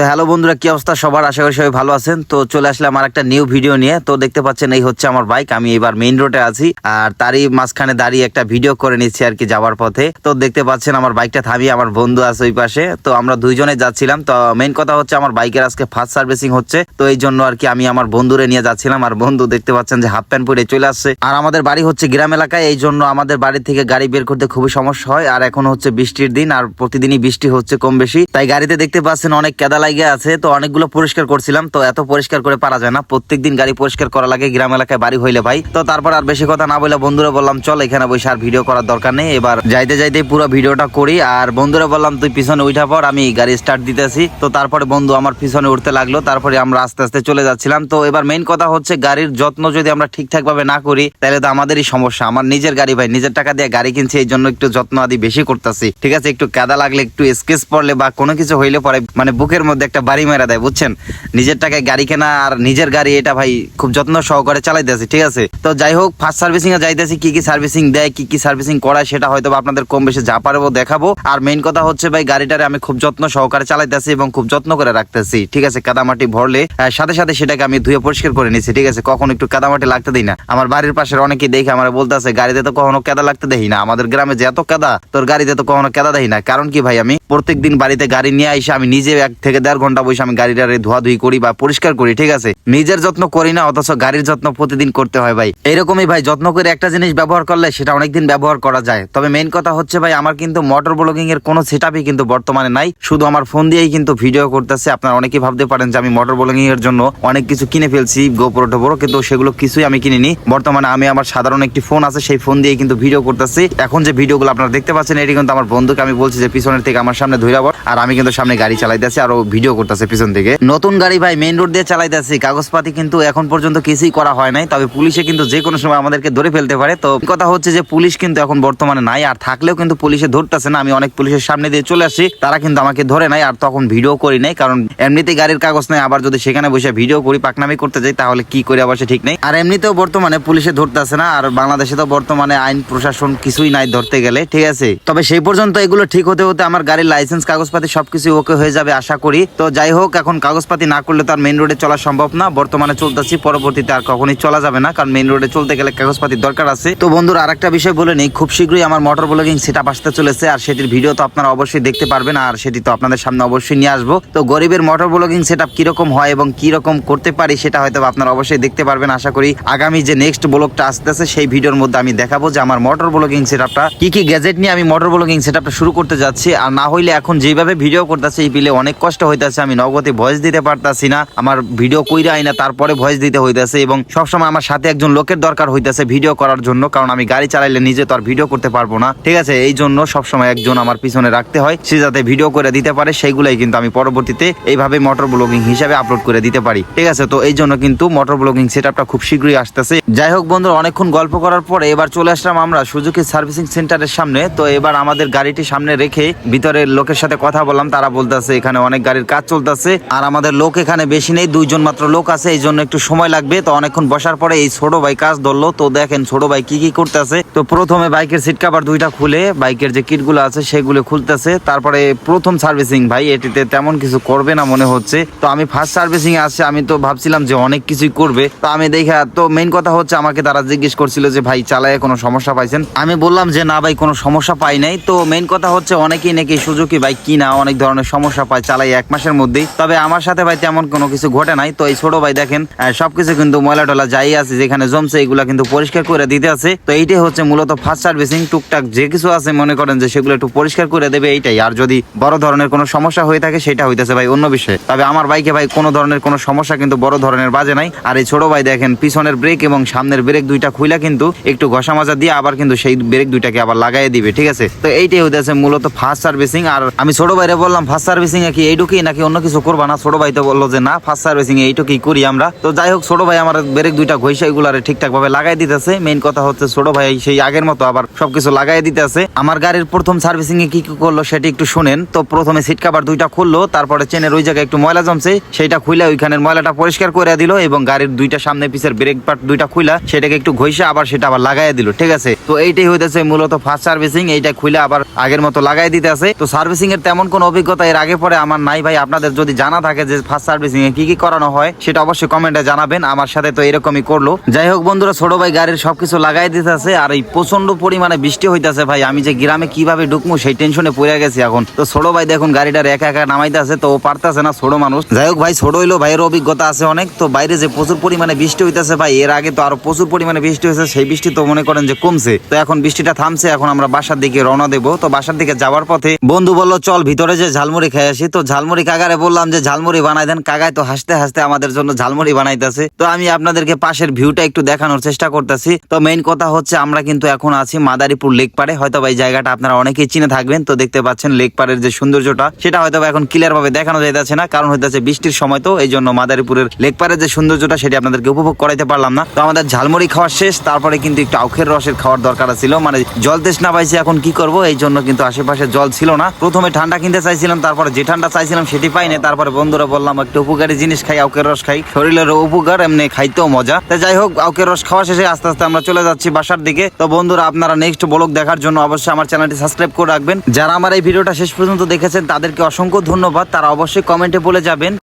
তো হ্যালো বন্ধুরা, কি অবস্থা? সবার আশা করি সবাই ভালো আছেন। তো চলে আসলে আমার একটা নিউ ভিডিও নিয়ে। তো দেখতে পাচ্ছেন, এই হচ্ছে আমার বাইক আমি এবার মেইন রোডে আছি আর তারই মাঝখানে দাঁড়িয়ে একটা ভিডিও করে নিচ্ছি আর কি যাওয়ার পথে। তো দেখতে পাচ্ছেন, আমার বাইকটা থামিয়ে আমার বন্ধু আছে ওই পাশে। তো আমরা দুইজনে যাচ্ছিলাম। তো মেইন কথা হচ্ছে, আমার বাইকের আজকে ফার্স্ট সার্ভিসিং হচ্ছে। তো এই জন্য আর কি আমি আমার বন্ধুরে নিয়ে যাচ্ছিলাম। আর বন্ধু দেখতে পাচ্ছেন যে হাফ প্যান্ট পরে চলে আসছে। আর আমাদের বাড়ি হচ্ছে গ্রাম এলাকায়। এই জন্য আমাদের বাড়ি থেকে গাড়ি বের করতে খুবই সমস্যা হয়। আর এখন হচ্ছে বৃষ্টির দিন। আর প্রতিদিনই বৃষ্টি হচ্ছে কম বেশি। তাই গাড়িতে দেখতে পাচ্ছেন, অনেক কেদা লাগে আছে, তো অনেকগুলো পরিষ্কার করছিলাম, তো এত পরিষ্কার করে পারা যায় না। প্রত্যেকদিন গাড়ি পরিষ্কার করা লাগে, গ্রাম এলাকায় বাড়ি হইলে ভাই। তো তারপর আর বেশি কথা না বলে বন্ধুরা বললাম, চল এখানে বসে আর ভিডিও করার দরকার নেই। এবার যাইতে যাইতে পুরো ভিডিওটা করি, আর বন্ধুরা বললাম, তুই পিছনে উঠা পর, আমি গাড়ি স্টার্ট দিতেছি। তো তারপরে বন্ধু আমার পিছনে উঠতে লাগল, তারপরে আমরা আস্তে আস্তে চলে যাচ্ছিলাম। তো এবার মেইন কথা হচ্ছে, গাড়ির যত্ন যদি আমরা ঠিকঠাক ভাবে না করি, তাহলে তো আমাদেরই সমস্যা। আমার নিজের গাড়ি ভাই, নিজের টাকা দিয়ে গাড়ি কিনছি, এই জন্য একটু যত্ন আদি বেশি করতেছি। ঠিক আছে, একটু কাদা লাগলে একটু স্কেচ পড়লে বা কোনো কিছু হইলে পরে মানে বুকের মধ্যে একটা বাড়ি মেরা দেয়, বুঝছেন? নিজের টাকায় গাড়ি কেনা আর নিজের গাড়ি এটা ভাই খুব যত্ন সহকারে চালাইতেছি, ঠিক আছে? তো যাই হোক ফার্স্ট সার্ভিসিং এ যাইতেছি, কি কি সার্ভিসিং দেয়, কি কি সার্ভিসিং করায়, সেটা হয়তো আপনাদের কম বেশি যা পারব দেখাবো। আর মেইন কথা হচ্ছে ভাই, গাড়িটারে আমি খুব যত্ন সহকারে চালাইতেছি এবং খুব যত্ন করে রাখতেছি, ঠিক আছে? কাদামাটি ভরলে সাথে সাথে সেটাকে আমি ধুয়ে পরিষ্কার করে নিচ্ছি ঠিক আছে? কখন একটু কাদামাটি লাগতে দিই না। আমার বাড়ির পাশের অনেকে দেখে আমার বলতেছে, গাড়িতে তো কখনো কেদা লাগতে দেই না। আমাদের গ্রামে যে এত কেদা, তোর গাড়িতে তো কখনো কেদা দেই না। কারণ কি ভাই, আমি প্রত্যেকদিন বাড়িতে গাড়ি নিয়ে আইসা আমি নিজে এক থেকে দেড় ঘণ্টা বসে আমি গাড়িটারে ধোয়াধুয়ি করি বা পরিষ্কার করি, ঠিক আছে? নিজের যত্ন করি না, অথচ গাড়ির যত্ন প্রতিদিন করতে হয় ভাই। এরকমই ভাই, যত্ন করে একটা জিনিস ব্যবহার করলে সেটা অনেকদিন ব্যবহার করা যায়। তবে মেইন কথা হচ্ছে ভাই, আমার কিন্তু মোটর ব্লগিং এর কোনো সেটআপই কিন্তু বর্তমানে নাই। শুধু আমার ফোন দিয়েই কিন্তু ভিডিও করতেছে। আপনারা অনেকেই ভাবতে পারেন যে আমি মোটর ব্লগিং এর জন্য অনেক কিছু কিনে ফেলছি গোপরো টোপরো, কিন্তু সেগুলো কিছুই আমি কিনিনি। বর্তমানে আমি আমার সাধারণ একটি ফোন আছে, সেই ফোন দিয়ে কিন্তু ভিডিও করতেছি। এখন যে ভিডিওগুলো আপনারা দেখতে পাচ্ছেন, এটি কিন্তু আমার বন্ধুকে আমি বলছি যে পিছনের থেকে আমার সামনে ধরে আর আমি কিন্তু সামনে গাড়ি চালাইতেছি, আর ও ভিডিও করতেছে পিছন থেকে নতুন গাড়ি ভাই মেইন রোড দিয়ে চালাইতেছি। কাগজপাতি কিন্তু এখন পর্যন্ত কিছুই করা হয় নাই। তবে পুলিশে কিন্তু যে কোনো সময় আমাদেরকে ধরে ফেলতে পারে। তো কথা হচ্ছে যে, পুলিশ কিন্তু এখন বর্তমানে নাই। আর থাকলেও কিন্তু পুলিশে ধরতেছে না। আমি অনেক পুলিশের সামনে দিয়ে চলে আসি তারা কিন্তু আমাকে ধরে নাই। আর তখন ভিডিও করি নাই। কারণ এমনিতে গাড়ির কাগজ নাই। আবার যদি সেখানে বসে ভিডিও করি, পাকনামি করতে যাই, তাহলে কি করে আবার ঠিক নেই। আর এমনিতেও বর্তমানে পুলিশে ধরতেছে না। আর বাংলাদেশে তো বর্তমানে আইন, প্রশাসন কিছুই নাই ধরতে গেলে। ঠিক আছে? তবে সেই পর্যন্ত এগুলো ঠিক হতে হতে আমার গাড়ির লাইসেন্স কাগজপাতি সবকিছু ওকে হয়ে যাবে, আশা করি। তো যাই হোক, এখন কাগজপাতি না করলে তো আর মেইন রোডে চলা সম্ভব না। বর্তমানে চলতেছি, পরবর্তীতে আর কখনই চলা যাবে না, কারণ মেইন রোডে চলতে গেলে কাগজপাতির দরকার আছে। তো বন্ধুরা, আরেকটা বিষয় বলে নেই, খুব শীঘ্রই আমার মোটর ব্লগিং সেট আসতে চলেছে, আর সেটির ভিডিও তো আপনারা অবশ্যই দেখতে পারবেন, আর সেটি তো আপনাদের সামনে অবশ্যই নিয়ে আসব। তো গরিবের মোটর ব্লগিং সেট আপ কীরকম হয় এবং কীরকম করতে পারি, সেটা হয়তো আপনারা অবশ্যই দেখতে পারবেন। আশা করি আগামী যে নেক্সট ব্লগটা আসতেছে, সেই ভিডিওর মধ্যে আমি দেখাবো যে আমার মোটর ব্লগিং সেট আপটা কি কি গ্যাজেট নিয়ে আমি মোটর ব্লগিং সেট আপটা শুরু করতে যাচ্ছি। আর না হইলে এখন যেভাবে ভিডিও করতেছে, এই বিলে অনেক কষ্ট হইতাছে, আমি নগদে ভয়েস দিতে পারতাছি না, আমার ভিডিও কইরা আইনা, তারপরে ভয়েস দিতে হইতাছে এবং সবসময় আমার সাথে একজন লোকের দরকার হইতাছে ভিডিও করার জন্য, কারণ আমি গাড়ি চালাইলে নিজে তো আর ভিডিও করতে পারব না। ঠিক আছে, এই জন্য সবসময় একজন আমার পিছনে রাখতে হয়, সে যাতে ভিডিও করে দিতে পারে, সেইগুলাই কিন্তু আমি পরবর্তীতে এইভাবে মোটর ব্লগিং হিসাবে আপলোড করে দিতে পারি। ঠিক আছে, তো এই জন্য কিন্তু মোটর ব্লগিং সেট খুব শীঘ্রই আসতেছে। যাই হোক বন্ধু অনেকক্ষণ গল্প করার পরে এবার চলে আসলাম আমরা সুজুকি সার্ভিসিং সেন্টারের সামনে। তো এবার আমাদের গাড়িটি সামনে রেখে ভিতরের লোকের সাথে কথা বললাম। তারা বলতেছে, এখানে অনেক গাড়ির কাজ চলতেছে। আর আমাদের লোক এখানে বেশি নেই, দুইজন মাত্র লোক আছে, এই জন্য একটু সময় লাগবে। তো অনেকক্ষণ বসার পরে এই ছোট ভাই কাজ ধরলো। তো দেখেন ছোট ভাই কি কি করতেছে। তো প্রথমে বাইকের সিট কাভার দুইটা খুলে বাইকের যে কিটগুলো আছে সেগুলো খুলতেছে। তারপরে প্রথম সার্ভিসিং, ভাই, এটিতে তেমন কিছু করবে না মনে হচ্ছে। তো আমি ফার্স্ট সার্ভিসিং এ আসছে। আমি তো ভাবছিলাম যে অনেক কিছুই করবে। তো আমি দেখা, তো মেইন কথা হচ্ছে আমাকে তারা জিজ্ঞেস করছিল যে, ভাই, চালায় কোনো সমস্যা পাইছেন? আমি বললাম যে, না ভাই, কোনো সমস্যা পাই নাই। তো মেইন কথা হচ্ছে অনেকেই নাকি সুজুকি বাইক কিনা, অনেক ধরনের সমস্যা পায় চালাই এক মাসের মধ্যেই। তবে আমার সাথে, ভাই, তেমন কোনো কিছু ঘটে নাই। তো এই ছোট ভাই দেখেন সবকিছু কিন্তু ময়লা টলা যাই আছে, যেখানে জমছে, এগুলা কিন্তু পরিষ্কার করে দিতে আছে। তো এইটাই হচ্ছে মূলত ফার্স্ট সার্ভিসিং টুকটাক যে কিছু আছে, মনে করেন যে, সেগুলো একটু পরিষ্কার করে দেবে, এইটাই। আর যদি বড় ধরনের কোনো সমস্যা হয়ে থাকে, সেটা হইতেছে, ভাই, অন্য বিষয়ে। তবে আমার বাইকে ভাই, কোনো ধরনের কোনো সমস্যা কিন্তু বড় ধরনের বাজে নাই। আর এই ছোট ভাই দেখেন, পিছনের ব্রেক এবং সামনের ব্রেক দুইটা খুইলা কিন্তু একটু ঘষা মাজা দিয়ে আবার কিন্তু সেই ব্রেক দুইটাকে আবার লাগাই দিবে, ঠিক আছে? তো এইটাই হইতেছে মূলত ফার্স্ট সার্ভিসিং আর আমি ছোট ভাইরে বললাম ফার্স্ট সার্ভিসিং কি এইটুকুই নাকি অন্য কিছু করবা? না, ছোট ভাই তো বলল যে, না ফার্স্ট সার্ভিসিং এইটুকুই করি আমরা। তো যাই হোক, ছোট ভাই আমার ব্রেক দুইটা ঘষা এগুলারে ঠিকঠাক ভাবে লাগাই দিতেছে। মেইন কথা হচ্ছে ছোট ভাই সেই আগের মতো আবার সবকিছু লাগাই দিতেছে। আমার গাড়ির প্রথম সার্ভিসিং এ কি করল সেটি একটু শুনেন। তো প্রথমে সিট কাভার দুইটা খুললো, তারপরে চেনের ওই জায়গায় একটু ময়লা জমছে, সেইটা খুইলা ওইখানের ময়লাটা পরিষ্কার করে দিল এবং গাড়ির দুইটা সামনে পিছের ব্রেক পার্ট দুইটা খুইলা সেটাকে একটু ঘষে আবার সেটা আবার লাগাই দিল, ঠিক আছে? তো এইটাই হইতেছে মূলত ফার্স্ট সার্ভিসিং এইটা খুলে আবার আগের মতো লাগাই দিতে আছে। তো সার্ভিসিং এর তেমন কোনো অভিজ্ঞতা এর আগে পরে আমার নাই ভাই, আপনাদের যদি জানা থাকে যে ফার্স্ট সার্ভিসিং এ কি কি করানো হয়, সেটা অবশ্যই কমেন্টে জানাবেন, আমার সাথে তো এরকমই করল। যাই হোক বন্ধুরা, ছোট ভাই গাড়ির সবকিছু লাগাই দিতেছে, আর এই প্রচণ্ড পরিমাণে বৃষ্টি হইতেছে ভাই, আমি যে গ্রামে কীভাবে ঢুকবো সেই টেনশনে পড়ে গেছি এখন। তো ছোট ভাই দেখুন গাড়িটা একা একা নামাইতেছে, তো ও পারতেছে না, ছোট মানুষ। যাই হোক ভাই, ছোট হইল ভাইয়ের অভিজ্ঞতা আছে অনেক, তো বাইরে যে প্রচুর পরিমাণে বৃষ্টি হইতেছে ভাই, এর আগে তো আরও প্রচুর পরিমাণে বৃষ্টি হয়েছে, সেই বৃষ্টি তো মনে করেন যে কমছে। তো এখন বৃষ্টিটা থামছে, এখন আমরা বাসার দিকে রওনা দেবো। তো বাসার দিকে যাওয়ার পথে বন্ধু বলল, চল ভিতরে যে ঝালমুড়ি খেয়ে আসি। তো ঝালমুড়ি কাগারে বললাম যে, ঝালমুড়ি বানাই দেন। কাগায় তো হাসতে হাসতে আমাদের জন্য ঝালমুড়ি বানাইতেছে। তো আমি আপনাদেরকে পাশের ভিউটা একটু দেখানোর চেষ্টা করতেছি। তো মেইন কথা হচ্ছে, আমরা কিন্তু এখন আছি মাদারীপুর লেক পারে হয়তো এই জায়গাটা আপনারা অনেকেই চিনে থাকবেন। তো দেখতে পাচ্ছেন লেক পাড়ের যে সৌন্দর্যটা, সেটা হয়তো এখন ক্লিয়ার ভাবে দেখানো যাইতেছে না। কারণ হইতেছে বৃষ্টির সময় তো এই জন্য মাদারীপুরের লেক পাড়ের যে সৌন্দর্যটা, সেটা আপনাদেরকে উপভোগ করাইতে পারলাম না। তো আমাদের ঝালমুড়ি খাওয়া শেষ, তারপরে কিন্তু একটু আউখের রসের খাওয়ার দরকার ছিল। মানে জল তেষ্টা পাইছে, এখন কি করব? এই জন্য কিন্তু আশেপাশে জল ছিল না। প্রথমে ঠান্ডা কিনতে চাইছিলাম, তারপরে যে ঠান্ডা চাইছিলাম সেটি পাইনি। তারপরে বন্ধুরা বললাম, একটু উপকারী জিনিস খাই আউকের রস খাই। শরীরের উপকার, এমনি খাইতেও মজা। তো যাই হোক আউকের রস খাওয়া শেষে আস্তে আস্তে আমরা চলে যাচ্ছি বাসার দিকে। তো বন্ধুরা, আপনারা নেক্সট ব্লগ দেখার জন্য অবশ্যই আমার চ্যানেলটি সাবস্ক্রাইব করে রাখবেন। যারা আমার এই ভিডিওটা শেষ পর্যন্ত দেখেছেন, তাদেরকে অসংখ্য ধন্যবাদ। তারা অবশ্যই কমেন্টে বলে যাবেন।